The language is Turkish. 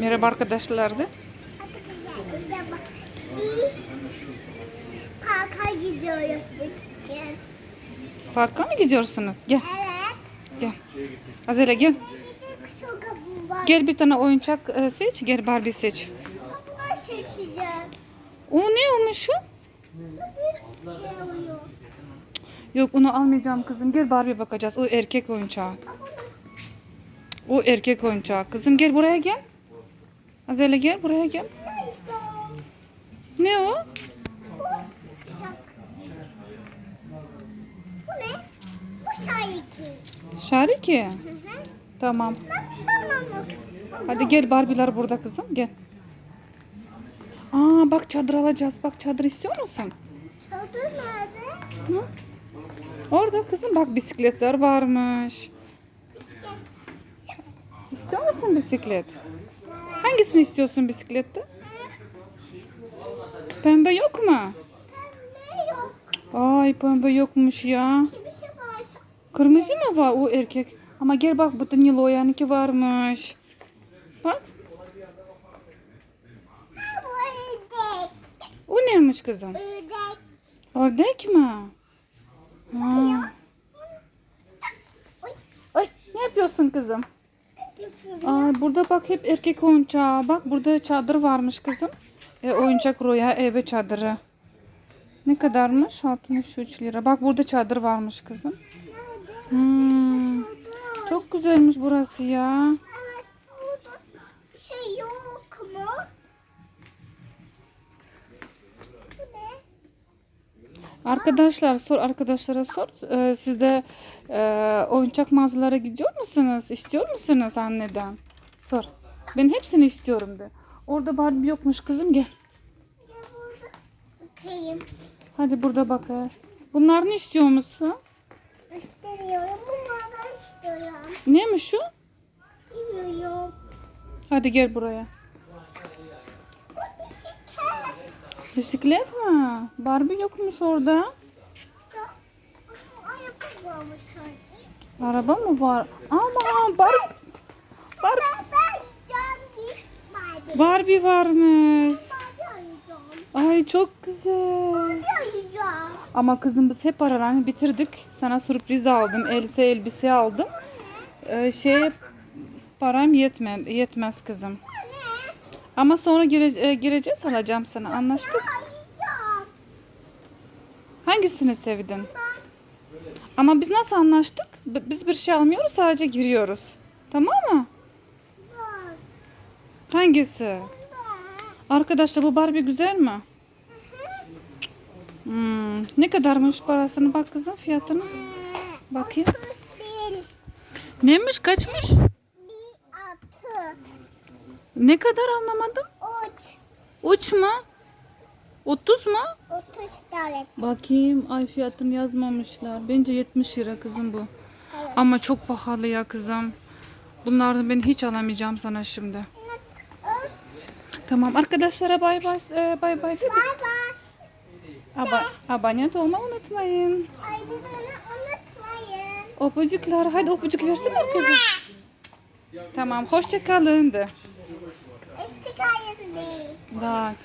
Merhaba arkadaşlar bak, biz parka gidiyoruz bugün. Parka mı gidiyorsunuz? Gel Evet. gel. Azele gel. Şu. Gel bir tane oyuncak e, seç. Gel Barbie seç. Bunu seçeceğim. O ne olmuş? Geliyor. Yok onu almayacağım kızım. Gel Barbie bakacağız. O erkek oyuncağı. O erkek oyuncağı. Kızım gel buraya gel. Azele gel buraya gel. Ne o? Bu ne? Bu şarkı. Şariki. Hı hı. Tamam. Hadi gel Barbie'ler burada kızım. Gel. Aa bak çadır alacağız. Bak çadır istiyor musun? Çadır nerede? Hı? Orada kızım bak bisikletler varmış. İstiyor musun bisiklet? Hangisini istiyorsun bisiklette? Pembe yok mu? Yok? Ay pembe yokmuş ya. Kırmızı mı var o erkek? Ama gel bak bu da Nilo'yanınki varmış. Bak. O neymiş kızım? Ördek. Ördek mi? Ha. Ay ne yapıyorsun kızım? Ay burada bak hep erkek oyuncağı. Bak burada çadır varmış kızım. E, oyuncak roya eve çadırı. Ne kadarmış? 63 lira. Bak burada çadır varmış kızım. Hmm, çok güzelmiş burası ya. Arkadaşlar sor arkadaşlara sor. Ee, siz de e, oyuncak mağazalara gidiyor musunuz? İstiyor musunuz anneden? Sor. Ben hepsini istiyorum de. Orada Barbie yokmuş kızım gel. Bakayım. Hadi burada bak. Bunlar ne istiyor musun? İstemiyorum. Bunlardan istiyorum. Neymiş şu? Bilmiyorum. Hadi gel buraya. Bu bisiklet. Mi? Barbie yokmuş orada. Araba mı var? Ama Bar Bar Barbie. Varmış. Ay çok güzel. Ama kızım biz hep aralarını bitirdik. Sana sürpriz aldım. Elbise elbise aldım. Ee, şey param yetme, yetmez kızım. Ama sonra gire, e, gireceğiz alacağım sana. Anlaştık. Hangisini sevdin? Ama biz nasıl anlaştık? Biz bir şey almıyoruz sadece giriyoruz. Tamam mı? Hangisi? Arkadaşlar bu Barbie güzel mi? Hmm, ne kadarmış parasını bak kızım fiyatını. Bakayım. Neymiş kaçmış? Ne kadar anlamadım. Uç. Uç mu? 30 mu? Otuz tane. Bakayım. Ay fiyatını yazmamışlar. Bence 70 lira kızım bu. Evet. Ama çok pahalı ya kızım. Bunlardan ben hiç alamayacağım sana şimdi. Tamam arkadaşlara bay bay e, bay bay. Aba, abone olmayı unutmayın. Beni unutmayın. Öpücükler. Hadi öpücük versene kızım. Tamam hoşça kalın de. Eşlik ayında. Bak.